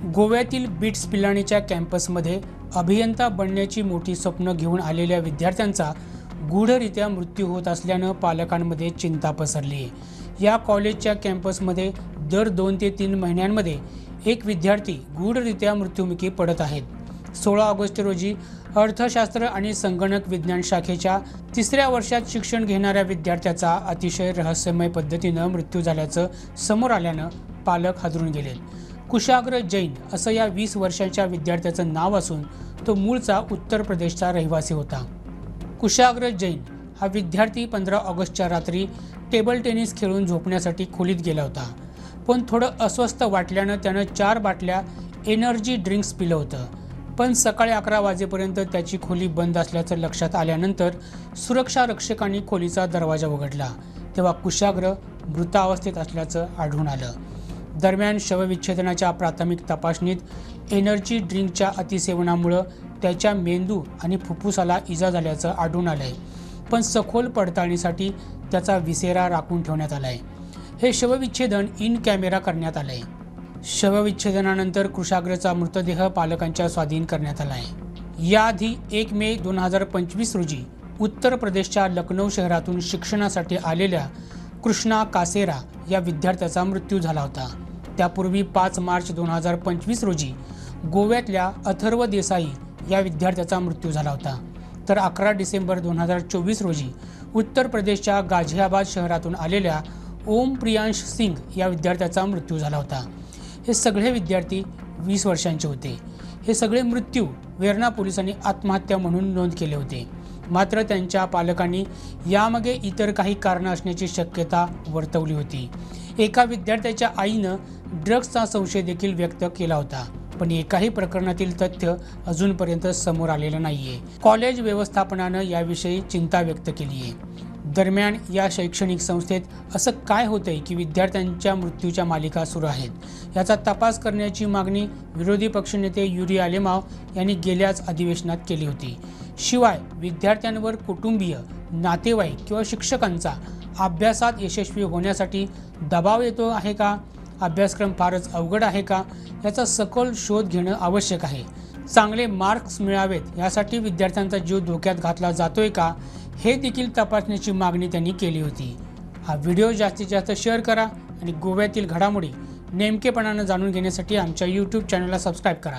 गोव्यातील बिट्स पिलाणीच्या कॅम्पसमध्ये अभियंता बनण्याची मोठी स्वप्न घेऊन आलेल्या विद्यार्थ्यांचा गूढरित्या मृत्यू होत असल्यानं पालकांमध्ये चिंता पसरली. आहे या कॉलेजच्या कॅम्पसमध्ये दर दोन ते तीन महिन्यांमध्ये एक विद्यार्थी गूढरित्या मृत्युमुखी पडत आहेत. सोळा ऑगस्ट रोजी अर्थशास्त्र आणि संगणक विज्ञान शाखेच्या तिसऱ्या वर्षात शिक्षण घेणाऱ्या विद्यार्थ्याचा अतिशय रहस्यमय पद्धतीनं मृत्यू झाल्याचं समोर आल्यानं पालक हादरून गेले. कुशाग्र जैन असं या वीस वर्षांच्या विद्यार्थ्याचं नाव असून तो मूळचा उत्तर प्रदेशचा रहिवासी होता. कुशाग्र जैन हा विद्यार्थी पंधरा ऑगस्टच्या रात्री टेबल टेनिस खेळून झोपण्यासाठी खोलीत गेला होता. पण थोडं अस्वस्थ वाटल्यानं त्यानं चार बाटल्या एनर्जी ड्रिंक्स पिलं होतं. पण सकाळी अकरा वाजेपर्यंत त्याची खोली बंद असल्याचं लक्षात आल्यानंतर सुरक्षा रक्षकांनी खोलीचा दरवाजा उघडला. तेव्हा कुशाग्र मृतावस्थेत असल्याचं आढळून आलं. दरम्यान शवविच्छेदनाच्या प्राथमिक तपासणीत एनर्जी ड्रिंकच्या अतिसेवनामुळं त्याच्या मेंदू आणि फुफ्फुसाला इजा झाल्याचं आढळून आलं आहे पण सखोल पडताळणीसाठी त्याचा विसेरा राखून ठेवण्यात आला आहे हे शवविच्छेदन इन कॅमेरा करण्यात आलं आहे शवविच्छेदनानंतर कृषाग्रचा मृतदेह पालकांच्या स्वाधीन करण्यात आला आहे याआधी एक मे दोन हजार पंचवीस रोजी उत्तर प्रदेशच्या लखनौ शहरातून शिक्षणासाठी आलेल्या कृष्णा कासेरा या विद्यार्थ्याचा मृत्यू झाला होता. त्यापूर्वी पाच मार्च दोन हजार पंचवीस रोजी गोव्यातल्या अथर्व देसाई या विद्यार्थ्याचा मृत्यू झाला होता. तर अकरा डिसेंबर दोन हजार चोवीस रोजी उत्तर प्रदेशच्या गाझियाबाद शहरातून आलेल्या ओम प्रियांश सिंग या विद्यार्थ्याचा मृत्यू झाला होता. हे सगळे विद्यार्थी वीस वर्षांचे होते. हे सगळे मृत्यू वेर्णा पोलिसांनी आत्महत्या म्हणून नोंद केले होते. मात्र त्यांच्या पालकांनी यामागे इतर काही कारणं असण्याची शक्यता वर्तवली होती. एका विद्यार्थ्याच्या आईनं ड्रग्सचा संशय देखील व्यक्त केला होता. पण एकाही प्रकरणातील तथ्य अजूनपर्यंत समोर आलेलं नाहीये. कॉलेज व्यवस्थापनानं याविषयी चिंता व्यक्त केली आहे दरम्यान या शैक्षणिक संस्थेत असं काय होतंय की विद्यार्थ्यांच्या मृत्यूच्या मालिका सुरू आहेत? याचा तपास करण्याची मागणी विरोधी पक्षनेते युरी आलेमाव यांनी गेल्याच अधिवेशनात केली होती. शिवाय विद्यार्थ्यांवर कुटुंबीय नातेवाईक किंवा शिक्षकांचा अभ्यासात यशस्वी होण्यासाठी दबाव येतो आहे का? अभ्यासक्रम फारच अवघड आहे का? याचा सखोल शोध घेणं आवश्यक आहे. चांगले मार्क्स मिळावेत यासाठी विद्यार्थ्यांचा जीव धोक्यात घातला जातोय का? हे देखील तपासण्याची मागणी त्यांनी केली होती. हा व्हिडिओ जास्तीत जास्त शेअर करा आणि गोव्यातील घडामोडी नेमकेपणानं जाणून घेण्यासाठी आमच्या यूट्यूब चॅनलला सबस्क्राईब करा.